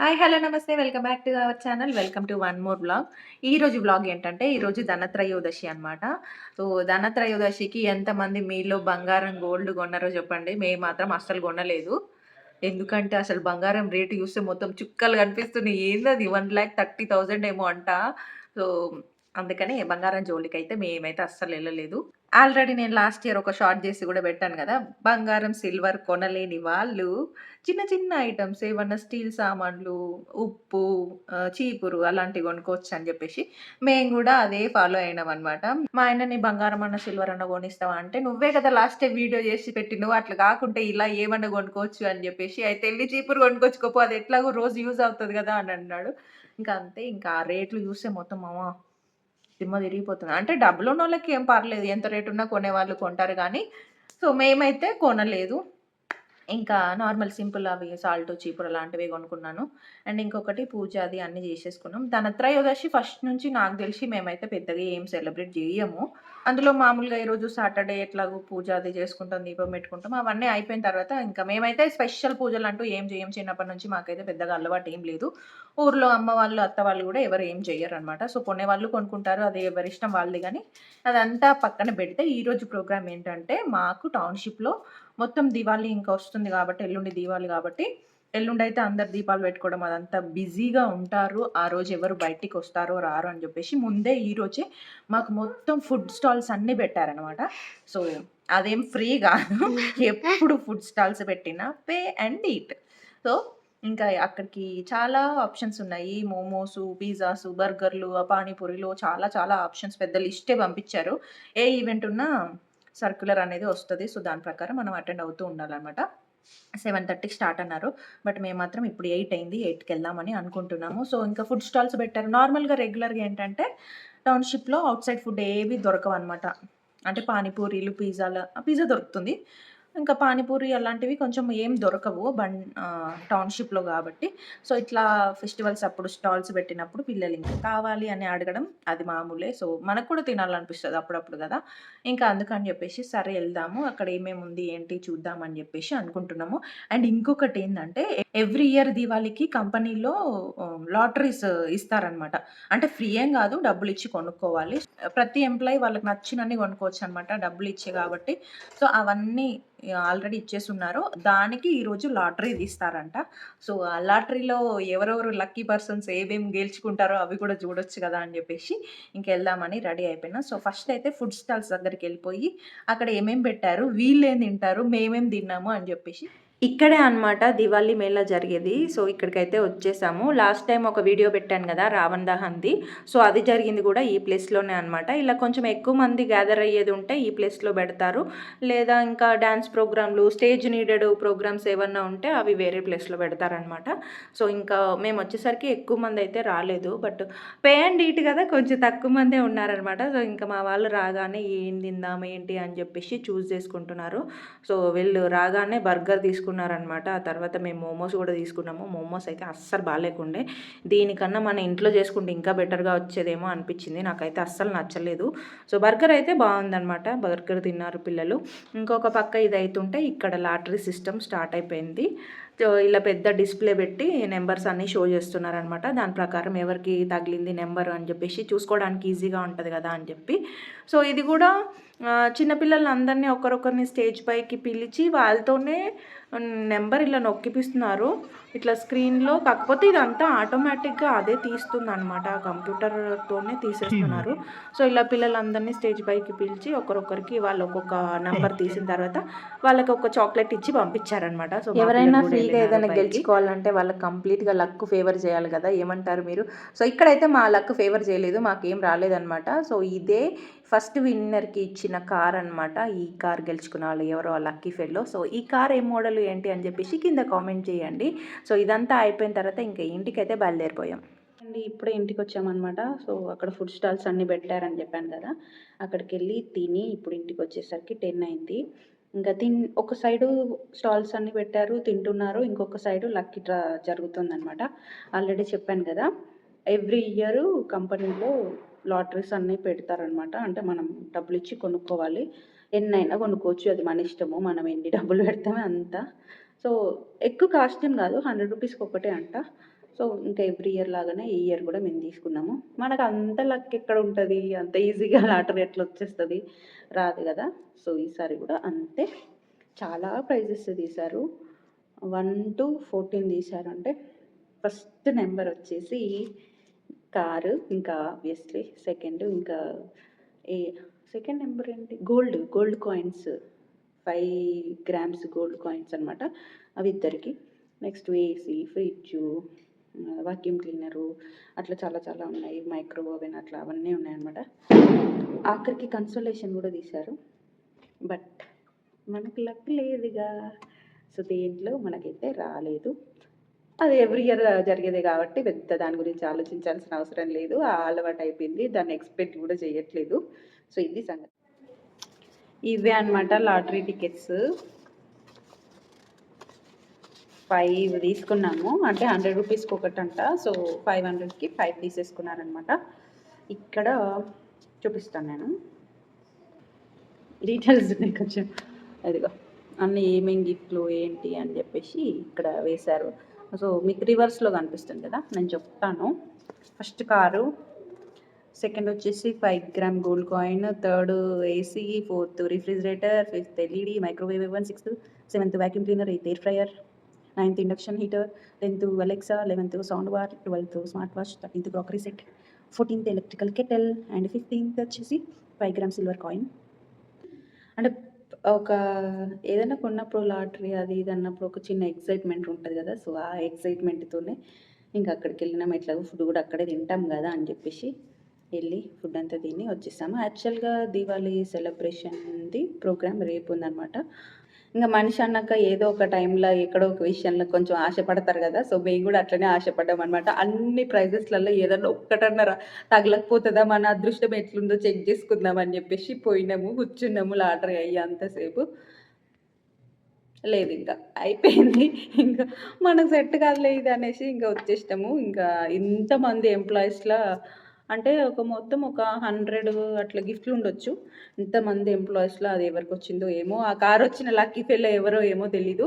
Hi hello నమస్తే. Welcome back to our channel. Welcome to one more blog ఈ రోజు blog ఏంటంటే ఈరోజు ధనత్రయోదశి అనమాట సో ధనత్రయోదశికి ఎంతమంది మీలో బంగారం గోల్డ్ కొన్నారో చెప్పండి. మేము మాత్రం అస్సలు కొనలేదు. ఎందుకంటే అసలు బంగారం రేటు చూస్తే మొత్తం చుక్కలు కనిపిస్తున్నాయి. ఏందది? వన్ ల్యాక్ థర్టీ థౌజండ్ ఏమో అంట. సో అందుకని బంగారం జోలికి అయితే మేమైతే అస్సలు వెళ్ళలేదు. ఆల్రెడీ నేను లాస్ట్ ఇయర్ ఒక షార్ట్ చేసి కూడా పెట్టాను కదా. బంగారం సిల్వర్ కొనలేని వాళ్ళు చిన్న చిన్న ఐటమ్స్ ఏమన్నా స్టీల్ సామాన్లు ఉప్పు చీపురు అలాంటివి కొనుక్కోవచ్చు అని చెప్పేసి మేము కూడా అదే ఫాలో అయినాం అనమాట మా ఆయనని బంగారం అన్న సిల్వర్ అన్న కొనిస్తావా అంటే నువ్వే కదా లాస్ట్ టైం వీడియో చేసి పెట్టినవు అట్లా కాకుంటే ఇలా ఏమన్నా కొనుక్కోవచ్చు అని చెప్పేసి అయితే వెళ్ళి చీపురు కొనుక్కొచ్చుకోపో అది ఎట్లాగో రోజు యూజ్ అవుతుంది కదా అని అన్నాడు. ఇంకా అంతే ఇంకా ఆ రేట్లు చూస్తే మొత్తం అమ్మా దిమ్మ తిరిగిపోతుంది. అంటే డబ్బులు ఉన్న వాళ్ళకి ఏం పర్లేదు ఎంత రేటు ఉన్నా కొనేవాళ్ళు కొంటారు కానీ సో మేమైతే కొనలేదు. ఇంకా నార్మల్ సింపుల్ అవి సాల్ట్ చీపురు లాంటివి కొనుక్కున్నాను. అండ్ ఇంకొకటి పూజ అది అన్నీ చేసేసుకున్నాం. ధనత్రయోదశి ఫస్ట్ నుంచి నాకు తెలిసి మేమైతే పెద్దగా ఏం సెలబ్రేట్ చేయము. అందులో మామూలుగా ఈరోజు సాటర్డే ఎట్లాగో పూజ అది చేసుకుంటాం దీపం పెట్టుకుంటాం అవన్నీ అయిపోయిన తర్వాత ఇంకా మేమైతే స్పెషల్ పూజలు అంటూ ఏం చేయం చిన్నప్పటి నుంచి మాకైతే పెద్దగా అలవాటు ఏం లేదు. ఊర్లో అమ్మ వాళ్ళు అత్త వాళ్ళు కూడా ఎవరు ఏం చేయరు అనమాట సో కొనే వాళ్ళు కొనుక్కుంటారు అది ఎవరి ఇష్టం వాళ్ళది కానీ అదంతా పక్కన పెడితే ఈరోజు ప్రోగ్రామ్ ఏంటంటే మాకు టౌన్షిప్లో మొత్తం దివాళీ ఇంకా వస్తుంది కాబట్టి ఎల్లుండి దివాళీ కాబట్టి ఎల్లుండి అయితే అందరు దీపాలు పెట్టుకోవడం అదంతా బిజీగా ఉంటారు. ఆ రోజు ఎవరు బయటికి వస్తారో రారో అని చెప్పేసి ముందే ఈ రోజే మాకు మొత్తం ఫుడ్ స్టాల్స్ అన్నీ పెట్టారనమాట సో అదేం ఫ్రీ కాదు. ఎప్పుడు ఫుడ్ స్టాల్స్ పెట్టినా పే అండ్ ఈట్. సో ఇంకా అక్కడికి చాలా ఆప్షన్స్ ఉన్నాయి. మోమోస్ పిజ్జాస్ బర్గర్లు పానీపూరీలు చాలా చాలా ఆప్షన్స్. పెద్ద లిస్టే పంపించారు. ఏ ఈవెంట్ ఉన్నా సర్క్యులర్ అనేది వస్తుంది. సో దాని ప్రకారం మనం అటెండ్ అవుతూ ఉండాలన్నమాట. సెవెన్ థర్టీకి స్టార్ట్ అన్నారు. బట్ మేము మాత్రం ఇప్పుడు ఎయిట్ అయింది ఎయిట్కి వెళ్దామని అనుకుంటున్నాము. సో ఇంకా ఫుడ్ స్టాల్స్ పెట్టారు. నార్మల్గా రెగ్యులర్గా ఏంటంటే టౌన్షిప్లో అవుట్ సైడ్ ఫుడ్ ఏవి దొరకవు అనమాట అంటే పానీపూరీలు పిజ్జాలు పిజ్జా దొరుకుతుంది. ఇంకా పానీపూరి అలాంటివి కొంచెం ఏం దొరకవు బన్ టౌన్షిప్లో కాబట్టి. సో ఇట్లా ఫెస్టివల్స్ అప్పుడు స్టాల్స్ పెట్టినప్పుడు పిల్లలు ఇంకా కావాలి అని అడగడం అది మామూలే. సో మనకు కూడా తినాలనిపిస్తుంది అప్పుడప్పుడు కదా. ఇంకా అందుకని చెప్పేసి సరే వెళ్దాము అక్కడ ఏమేమి ఉంది ఏంటి చూద్దామని చెప్పేసి అనుకుంటున్నాము. అండ్ ఇంకొకటి ఏంటంటే ఎవ్రీ ఇయర్ దివాళికి కంపెనీలో లాటరీస్ ఇస్తారనమాట అంటే ఫ్రీ ఏం కాదు డబ్బులు ఇచ్చి కొనుక్కోవాలి. ప్రతి ఎంప్లాయీ వాళ్ళకి నచ్చినన్ని కొనుక్కోవచ్చు అనమాట డబ్బులు ఇచ్చే కాబట్టి. సో అవన్నీ ఆల్రెడీ ఇచ్చేసి ఉన్నారు దానికి ఈరోజు లాటరీ తీస్తారంట. సో ఆ లాటరీలో ఎవరెవరు లక్కీ పర్సన్స్ ఏమేమి గెలుచుకుంటారో అవి కూడా చూడొచ్చు కదా అని చెప్పేసి ఇంకెళ్దామని రెడీ అయిపోయినా. సో ఫస్ట్ అయితే ఫుడ్ స్టాల్స్ దగ్గరికి వెళ్ళిపోయి అక్కడ ఏమేమి పెట్టారు వీళ్ళేం తింటారు మేమేం తిన్నాము అని చెప్పేసి ఇక్కడే అన్నమాట దివాళీ మేళా జరిగేది. సో ఇక్కడికైతే వచ్చేసాము. లాస్ట్ టైం ఒక వీడియో పెట్టాను కదా రావణ దహంది సో అది జరిగింది కూడా ఈ ప్లేస్లోనే అనమాట ఇలా కొంచెం ఎక్కువ మంది గ్యాదర్ అయ్యేది ఉంటే ఈ ప్లేస్లో పెడతారు. లేదా ఇంకా డ్యాన్స్ ప్రోగ్రాంలు స్టేజ్ నీడెడ్ ప్రోగ్రామ్స్ ఏమన్నా ఉంటే అవి వేరే ప్లేస్లో పెడతారనమాట సో ఇంకా మేము వచ్చేసరికి ఎక్కువ మంది అయితే రాలేదు. బట్ పే అండ్ ఈట్ కదా కొంచెం తక్కువ మందే ఉన్నారనమాట సో ఇంకా మా వాళ్ళు రాగానే ఏం తిందాం ఏంటి అని చెప్పేసి చూస్ చేసుకుంటున్నారు. సో వీళ్ళు రాగానే బర్గర్ తీసుకున్నారనమాట ఆ తర్వాత మేము మోమోస్ కూడా తీసుకున్నాము. మోమోస్ అయితే అస్సలు బాగాలేకుండే. దీనికన్నా మన ఇంట్లో చేసుకుంటే ఇంకా బెటర్గా వచ్చేదేమో అనిపించింది. నాకైతే అస్సలు నచ్చలేదు. సో బర్గర్ అయితే బాగుందనమాట బర్గర్ తిన్నారు పిల్లలు. ఇంకొక పక్క ఇది అవుతుంటే ఇక్కడ లాటరీ సిస్టమ్ స్టార్ట్ అయిపోయింది. సో ఇలా పెద్ద డిస్ప్లే పెట్టి నెంబర్స్ అన్నీ షో చేస్తున్నారనమాట దాని ప్రకారం ఎవరికి తగిలింది నెంబర్ అని చెప్పేసి చూసుకోవడానికి ఈజీగా ఉంటుంది కదా అని చెప్పి. సో ఇది కూడా అందరినీ ఒకరొకరిని స్టేజ్ పైకి పిలిచి వాళ్ళతోనే నెంబర్ ఇలా నొక్కిపిస్తున్నారు. ఇట్లా స్క్రీన్లో కాకపోతే ఇదంతా ఆటోమేటిక్గా అదే తీస్తుంది అనమాట కంప్యూటర్తోనే తీసేస్తున్నారు. సో ఇలా పిల్లలందరినీ స్టేజ్ పైకి పిలిచి ఒకరొకరికి వాళ్ళు ఒక్కొక్క నెంబర్ తీసిన తర్వాత వాళ్ళకి ఒక చాక్లెట్ ఇచ్చి పంపించారనమాట సో ఎవరైనా ఫ్రీగా ఏదైనా. గెలుచుకోవాలంటే వాళ్ళకి కంప్లీట్గా లక్ ఫేవర్ చేయాలి కదా. ఏమంటారు మీరు? సో ఇక్కడైతే మా లక్ ఫేవర్ చేయలేదు. మాకేం రాలేదన్నమాట. సో ఇదే ఫస్ట్ విన్నర్కి ఇచ్చిన కార్ అనమాట ఈ కార్ గెలుచుకున్న వాళ్ళు ఎవరో లక్కీ ఫెల్లో. సో ఈ కార్ ఏ మోడల్ ఏంటి అని చెప్పేసి కింద కామెంట్ చేయండి. సో ఇదంతా అయిపోయిన తర్వాత ఇంకా ఇంటికైతే బయలుదేరిపోయాం. అండి ఇప్పుడే ఇంటికి వచ్చామన్నమాట సో అక్కడ ఫుడ్ స్టాల్స్ అన్నీ పెట్టారని చెప్పాను కదా. అక్కడికి వెళ్ళి తిని ఇప్పుడు ఇంటికి వచ్చేసరికి టెన్ అయింది. ఇంకా తిన్ ఒక సైడు స్టాల్స్ అన్నీ పెట్టారు తింటున్నారు. ఇంకొక సైడు లక్కీ డ్రా జరుగుతుందన్నమాట. ఆల్రెడీ చెప్పాను కదా. ఎవ్రీ ఇయర్ కంపెనీలో లాటరీస్ అన్నీ పెడతారనమాట అంటే మనం డబ్బులు ఇచ్చి కొనుక్కోవాలి. ఎన్నైనా కొనుక్కోవచ్చు. అది మన ఇష్టము. మనం ఎన్ని డబ్బులు పెడతామే అంత. సో ఎక్కువ కాస్ట్ ఏం కాదు. హండ్రెడ్ రూపీస్కి ఒకటే అంట. సో ఇంకా ఎవ్రీ ఇయర్ లాగానే ఈ ఇయర్ కూడా మేము తీసుకున్నాము. మనకు అంత లక్ ఎక్కడ ఉంటుంది? అంత ఈజీగా లాటరీ ఎట్లా వచ్చేస్తుంది? రాదు కదా. సో ఈసారి కూడా అంతే. చాలా ప్రైజెస్ తీశారు. వన్ టు ఫోర్టీన్ తీశారు. అంటే ఫస్ట్ నెంబర్ వచ్చేసి కారు ఇంకా ఆబ్వియస్లీ సెకండ్ ఇంకా ఏ సెకండ్ నెంబర్ ఏంటి? Gold gold coins five grams gold coins అనమాట అవి ఇద్దరికి. Next AC fridge vacuum cleaner అట్లా చాలా చాలా ఉన్నాయి. మైక్రో ఓవెన్ అట్లా అవన్నీ ఉన్నాయన్నమాట. ఆఖరికి కన్సోలేషన్ కూడా తీశారు. బట్ మనకు లక్ లేదుగా. సో దేంట్లో మనకైతే రాలేదు. అది ఎవ్రీ ఇయర్ జరిగేదే కాబట్టి పెద్ద దాని గురించి ఆలోచించాల్సిన అవసరం లేదు. ఆ అలవాటు అయిపోయింది. దాన్ని ఎక్స్పెక్ట్ కూడా చేయట్లేదు. సో ఇది సంగతి. ఇవే అనమాట లాటరీ టికెట్స్. ఫైవ్ తీసుకున్నాము. అంటే హండ్రెడ్ రూపీస్కి ఒకటి అంట సో ఫైవ్ హండ్రెడ్కి ఫైవ్ తీసేసుకున్నారనమాట ఇక్కడ చూపిస్తాను నేను. డీటెయిల్స్ ఉన్నాయి కొంచెం. అదిగో. అన్ని ఏమేమి గిఫ్ట్లు ఏంటి అని చెప్పేసి ఇక్కడ వేశారు. సో మీకు రివర్స్లో కనిపిస్తుంది కదా నేను చెప్తాను. ఫస్ట్ కారు సెకండ్ వచ్చేసి five gram gold coin third AC fourth refrigerator fifth LED microwave one sixth seventh vacuum cleaner eighth air fryer ninth induction heater tenth Alexa eleventh sound bar twelfth smart watch thirteenth crockery set fourteenth electrical kettle and fifteenth వచ్చేసి five gram silver coin అంటే ఒక ఏదైనా కొన్నప్పుడు lottery అది ఇది అన్నప్పుడు ఒక చిన్న ఎక్సైట్మెంట్ ఉంటుంది కదా సో ఆ ఎక్సైట్మెంట్తోనే ఇంకా అక్కడికి వెళ్ళినాం. ఎట్లాగో ఫుడ్ కూడా అక్కడే తింటాం కదా అని చెప్పేసి వెళ్ళి ఫుడ్ అంతా తిని వచ్చేసాము. యాక్చువల్గా దీవాళీ సెలబ్రేషన్ది ప్రోగ్రామ్ రేపు ఉందన్నమాట. ఇంకా మనిషి అన్నాక ఏదో ఒక టైంలో ఎక్కడో ఒక విషయంలో కొంచెం ఆశపడతారు కదా. సో మేము కూడా అట్లనే ఆశపడ్డాం అనమాట అన్ని ప్రైజెస్లలో ఏదన్నా ఒక్కటన్నారా తగలకపోతుందా? మన అదృష్టం ఎట్లుందో చెక్ చేసుకుందాం అని చెప్పేసి పోయినాము కూర్చున్నాము లాటరీ అయ్యి అంతసేపు. లేదు ఇంకా అయిపోయింది. ఇంకా మనకు సెట్ కాదులే ఇది అనేసి ఇంకా వచ్చేసినాము. ఇంకా ఇంతమంది ఎంప్లాయీస్లో అంటే ఒక మొత్తం ఒక హండ్రెడ్ అట్లా గిఫ్ట్లు ఉండొచ్చు. ఇంతమంది ఎంప్లాయీస్లో అది ఎవరికి వచ్చిందో ఏమో ఆ కార్ వచ్చిన లక్కీ ఫెల్ ఎవరో ఏమో తెలీదు.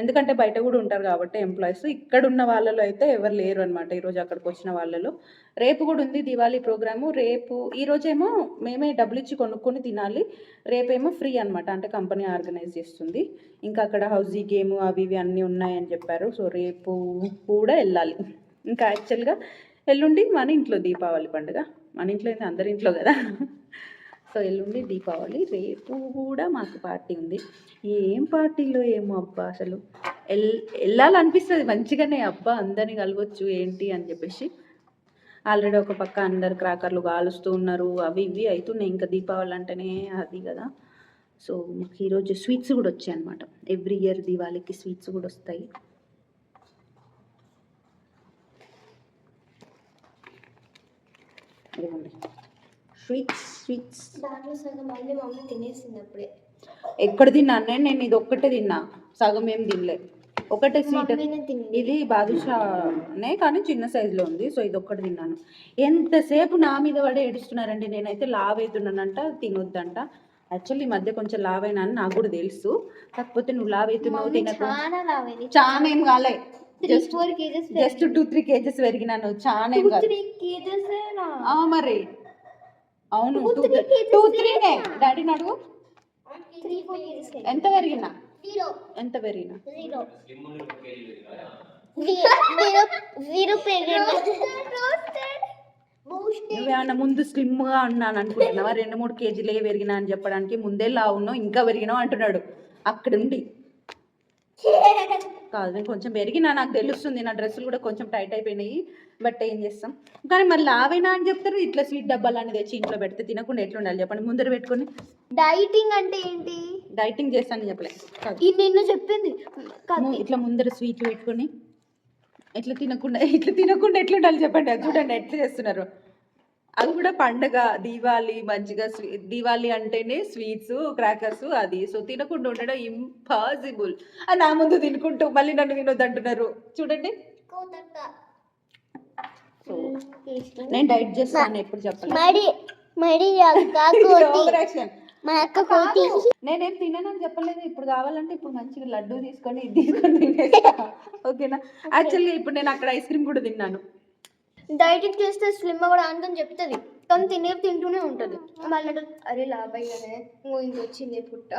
ఎందుకంటే బయట కూడా ఉంటారు కాబట్టి ఎంప్లాయీస్. ఇక్కడ ఉన్న వాళ్ళలో అయితే ఎవరు లేరు అనమాట ఈరోజు అక్కడికి వచ్చిన వాళ్ళలో. రేపు కూడా ఉంది దివాళీ ప్రోగ్రాము. రేపు ఈరోజేమో మేమే డబ్బులు ఇచ్చి కొనుక్కొని తినాలి. రేపేమో ఫ్రీ అనమాట అంటే కంపెనీ ఆర్గనైజ్ చేస్తుంది. ఇంకా అక్కడ హౌజీ గేమ్ అవి ఇవి అన్నీ ఉన్నాయని చెప్పారు. సో రేపు కూడా వెళ్ళాలి. ఇంకా యాక్చువల్గా ఎల్లుండి మన ఇంట్లో దీపావళి పండుగ. మన ఇంట్లో అయితే అందరి ఇంట్లో కదా. సో ఎల్లుండి దీపావళి. రేపు కూడా మాకు పార్టీ ఉంది. ఏం పార్టీలో ఏమో అబ్బా అసలు. ఎల్ వెళ్ళాలనిపిస్తుంది మంచిగానే. అబ్బా అందరిని కలవచ్చు ఏంటి అని చెప్పేసి. ఆల్రెడీ ఒక పక్క అందరు క్రాకర్లు కాలుస్తూ ఉన్నారు. అవి ఇవి అవుతున్నాయి ఇంకా దీపావళి అంటేనే అది కదా. సో మాకు ఈరోజు స్వీట్స్ కూడా వచ్చాయి అనమాట ఎవ్రీ ఇయర్ దీవాళికి స్వీట్స్ కూడా వస్తాయి. ఇదిగోండి స్వీట్స్ స్వీట్స్ దాంట్లో సగం మళ్ళీ మమ్మీ తినేసింది అప్పుడే. ఎక్కడ తిన్నాను నేను నేను ఇది ఒక్కటే తిన్నా. సగం ఏం తినలే. ఒకటే స్వీట్. ఇది బాదుషానే కానీ చిన్న సైజులో ఉంది సో ఇది ఒక్కటి తిన్నాను. ఎంతసేపు నా మీద పడే ఏడుస్తున్నారండి? నేనైతే లావ్ అవుతున్నానంట తినొద్దంట. యాక్చువల్లీ ఈ మధ్య కొంచెం లావ్ అయినా అని నాకు కూడా తెలుసు. కాకపోతే నువ్వు లావ్ అవుతున్నావు తినకు. చాలా ఏం కాలే. Three just four kgs just two three kgs పెరిగినాను. చాలా ఏం కాదు త్రీ కేజెస్ ఆ, మరి. అవును టూ త్రీనే? డాడీ నడువు. త్రీ ఫోర్ కేజెస్ ఎంత పెరిగినా? జీరో ఎంత పెరిగినా? జీరో జీరో జీరో పెరిగింది నువ్వేమన్నా ముందు స్లిమ్గా ఉన్నాను అనుకుంటున్నావా? రెండు మూడు కేజీలే పెరిగినా అని చెప్పడానికి ముందే లా ఉన్నావు ఇంకా పెరిగినావు అంటున్నాడు. అక్కడుండి. కాదు నేను కొంచెం పెరిగినా నాకు తెలుస్తుంది నా డ్రెస్సులు కూడా కొంచెం టైట్ అయిపోయినాయి బట్ ఏం చేస్తాం? కానీ మళ్ళీ లావైనా అని చెప్తారు ఇట్లా స్వీట్ డబ్బాలు అని తెచ్చి ఇంట్లో పెడితే తినకుండా ఎట్లుండాలి చెప్పండి ముందర పెట్టుకొని. డైటింగ్ అంటే ఏంటి? డైటింగ్ చేస్తానని చెప్పలే కాదు. ఇది నిన్ను చెప్పింది. ఇట్లా ముందర స్వీట్లు పెట్టుకొని ఎట్లా తినకుండా ఇట్లా తినకుండా ఎట్లా ఉండాలి చెప్పండి చూడండి ఎట్లా చేస్తున్నారు. అది కూడా పండగ దీవాలి మంచిగా స్వీ దీవాలి అంటేనే స్వీట్స్ క్రాకర్స్ అది. సో తినకుండా ఉండడం ఇంపాసిబుల్ అది నా ముందు తినుకుంటూ మళ్ళీ నన్ను వినొద్దు అంటున్నారు చూడండి. సో నేను డైట్ చేస్తాను ఎప్పుడు చెప్పలేదు మరి నేనేం తిననని చెప్పలేదు. ఇప్పుడు కావాలంటే ఇప్పుడు మంచిగా లడ్డు తీసుకొని ఇది తీసుకొని తినేస్తా. ఓకేనా? యాక్చువల్లీ ఇప్పుడు నేను అక్కడ ఐస్ క్రీమ్ కూడా తిన్నాను. డైటింగ్ చేస్తే స్లిమ్ కూడా అందని చెప్తుంది. కానీ తినే తింటూనే ఉంటుంది. మళ్ళీ అరే లాభయ్యనే ఇంకో ఇంత వచ్చింది పుట్ట.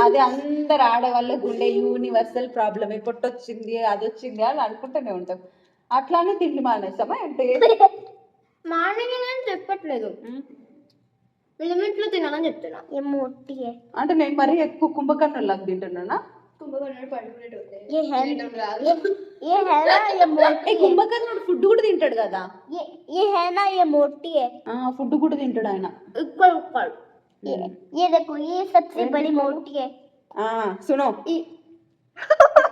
అది అందరు ఆడవాళ్ళకు ఉండే యూనివర్సల్ ప్రాబ్లమ్ పొట్టొచ్చింది అది వచ్చింది అని అనుకుంటూనే ఉంటాం. అట్లానే తిండి మానేస్తామా అంటే మార్నింగ్ నేను చెప్పట్లేదు. లిమిట్లో తినాలని చెప్తున్నా. ఏమోటి అంటే నేను మరీ ఎక్కువ కుంభకర్ణులకు తింటున్నానా? కుంభకర్ణుడు పడుకునేటోడే ये है ना ये मोटी ఏ కుంభకర్ణుడు ఫుడ్ కూడా తింటాడు కదా ये ये है ना ये मोटी है ఫుడ్ కూడా తింటాడు ఆయన इक्वल इक्वल ये ये देखो ये सबसे बड़ी मोटी है ఆ, సునో ये ये सबसे बड़ी मोटी है इक्वल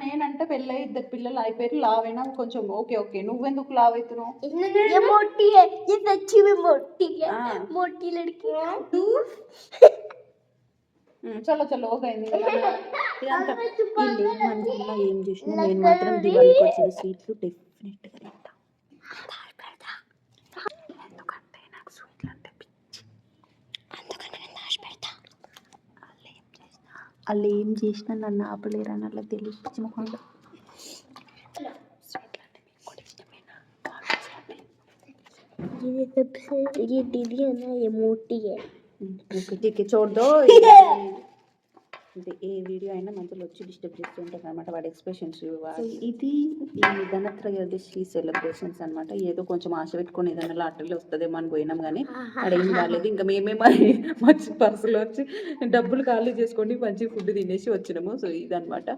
నేనంటే పెళ్ళి ఇద్దరు పిల్లలు అయిపోయి లావైనా కొంచెం ఓకే ఓకే. నువ్వెందుకు లావ్ అవుతున్నావు చలో చలో ఓకే ఇదంతా ఏం చేసినా నేను మాత్రం దివాళికి సీట్లు స్వీట్లు డెఫినెట్గా తింటాను వాళ్ళు ఏం చేసినా నన్ను ఆపలేరని అలా తెలియదు పిచ్చి మొహంలో స్వీట్లు అంటే మీకు కూడా ఇష్టమేనా కావాలి ये सबसे ये दीदी है ना ये मोटी है ఓకే చూడదో అంటే ఏ వీడియో అయినా మధ్యలో వచ్చి డిస్టర్బ్ చేస్తూ ఉంటారు అనమాట వాడి ఎక్స్ప్రెషన్స్ ఇది ఈ ధనత్రయోదశి సెలబ్రేషన్స్ అన్నమాట. ఏదో కొంచెం ఆశ పెట్టుకొని ఏదైనా లాటరీలో వస్తుందేమో అని పోయినాం కానీ అక్కడ ఏం రాలేదు ఇంకా మేమే మరి మంచి పర్సులో వచ్చి డబ్బులు ఖాళీ చేసుకొని మంచి ఫుడ్ తినేసి వచ్చినాము. సో ఇదనమాట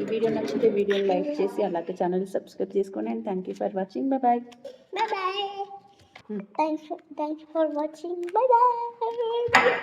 ఈ వీడియో నచ్చితే వీడియోని లైక్ చేసి అలాగే ఛానల్ సబ్స్క్రైబ్ చేసుకోండి. And thank you for watching. Bye bye bye. Thanks for, thanks for watching. Bye bye.